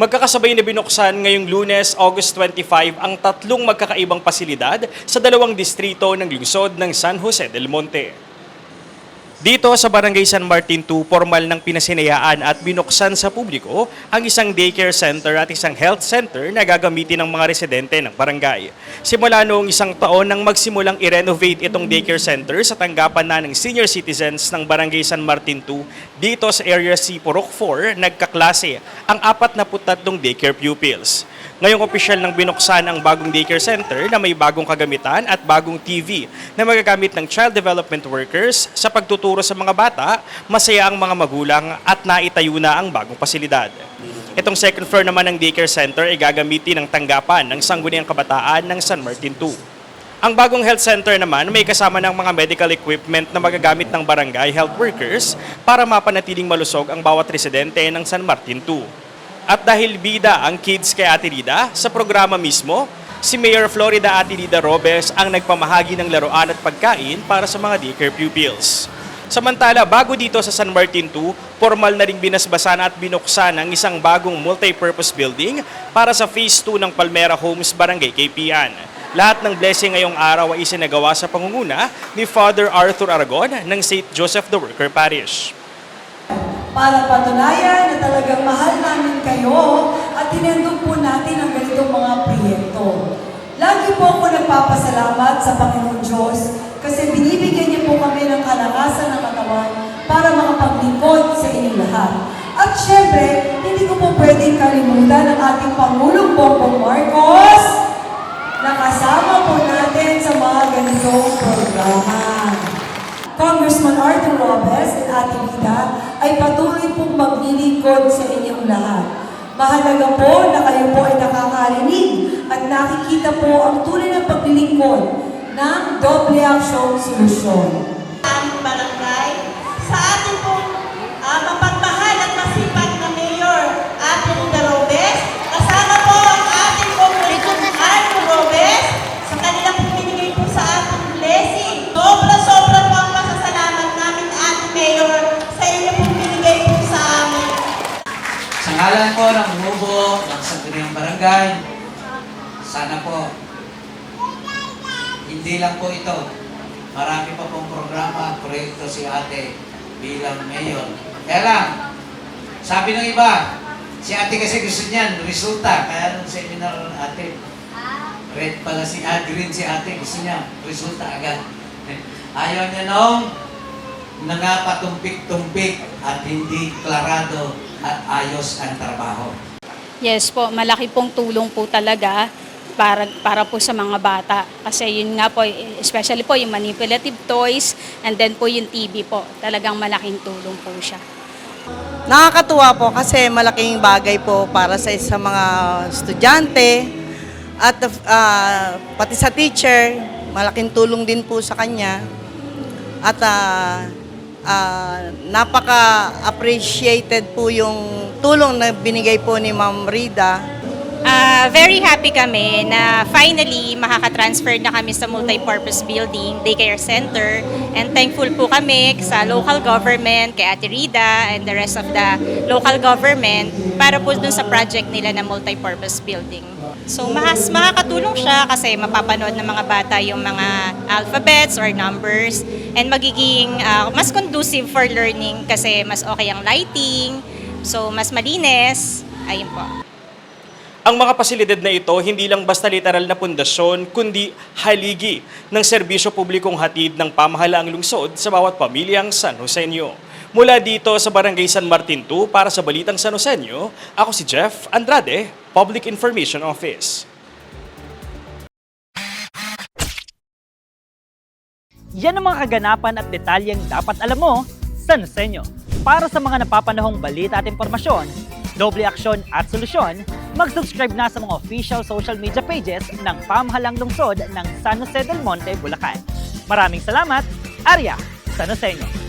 Magkakasabay na binuksan ngayong lunes, August 25, ang tatlong magkakaibang pasilidad sa dalawang distrito ng lungsod ng San Jose del Monte. Dito sa Barangay San Martin 2, formal ng pinasinayaan at binuksan sa publiko ang isang daycare center at isang health center na gagamitin ng mga residente ng barangay. Simula noong isang taon nang magsimulang i-renovate itong daycare center sa tanggapan na ng senior citizens ng Barangay San Martin 2, dito sa Area C, Purok 4, nagkaklase ang 43 daycare pupils. Ngayong opisyal ng binuksan ang bagong daycare center na may bagong kagamitan at bagong TV na magagamit ng child development workers sa pagtuturo sa mga bata, masaya ang mga magulang at naitayo na ang bagong pasilidad. Itong second floor naman ng daycare center ay gagamitin ng tanggapan ng Sangguniang Kabataan ng San Martin 2. Ang bagong health center naman may kasama ng mga medical equipment na magagamit ng barangay health workers para mapanatiling malusog ang bawat residente ng San Martin 2. At dahil bida ang kids kay Ate Rida, sa programa mismo, si Mayor Florida Ate Rida Robes ang nagpamahagi ng laruan at pagkain para sa mga daycare pupils. Samantala, bago dito sa San Martin 2, formal na ring binasbasan at binuksan ang isang bagong multi-purpose building para sa Phase 2 ng Palmera Homes Barangay Kaypian. Lahat ng blessing ngayong araw ay isinagawa sa pangunguna ni Father Arthur Aragon ng St. Joseph the Worker Parish. para patunayan na talagang mahal namin kayo at hinandog po natin ang ganitong mga proyekto. Lagi po ako nagpapasalamat sa Panginoon Diyos kasi binibigyan niyo po kami ng kalakasan ng katawan para makapaglingkod sa inyong lahat. At syempre, hindi ko po pwedeng kalimutan ang ating Pangulong Bongbong Marcos na kasama po natin sa mga ganitong programa. Congressman Arthur maglilingkod sa inyong lahat. Mahalaga po na kayo po ay nakakarinig at nakikita po ang tunay na paglilingkod ng Doble Action Solution. Sa ngalan po ng umubo ng Sangguniang Barangay, sana po, hindi lang po ito. Marami pa pong programa, proyekto si ate bilang mayor. Kaya lang, sabi ng iba, si ate kasi gusto niyan, resulta. Kaya nung seminar ate, red pala si ate, green si ate, gusto niya, resulta agad. Ayaw niya nung nangapatumpik-tumpik at hindi klarado at ayos ang trabaho. Yes po, malaki pong tulong po talaga para para po sa mga bata. Kasi yun nga po, especially po yung manipulative toys and then po yung TV po. Talagang malaking tulong po siya. Nakakatuwa po kasi malaking bagay po para sa sa mga estudyante at ah, pati sa teacher, malaking tulong din po sa kanya. At ah, ah, napaka-appreciated po yung tulong na binigay po ni Ma'am Rida Ah, very happy kami na finally makaka-transfer na kami sa multi-purpose building, daycare center. And thankful po kami sa local government, kay Ate Rida and the rest of the local government para po dun sa project nila na multi-purpose building. So mas makakatulong siya kasi mapapanood ng mga bata yung mga alphabets or numbers and magiging ah, mas conducive for learning kasi mas okay ang lighting, so mas malinis. Ayun po. Ang mga pasilidad na ito hindi lang basta literal na pundasyon, kundi haligi ng serbisyo publikong hatid ng pamahalaang lungsod sa bawat pamilyang San Joseño. Mula dito sa Barangay San Martin 2 para sa Balitang San Joseño, ako si Jeff Andrade, Public Information Office. Yan ang mga kaganapan at detalyeng dapat alam mo sa Nusenyo. Para sa mga napapanahong balita at impormasyon, doble aksyon at solusyon, mag-subscribe na sa mga official social media pages ng pamahalang lungsod ng San Jose del Monte, Bulacan. Maraming salamat, Arya San Joseño.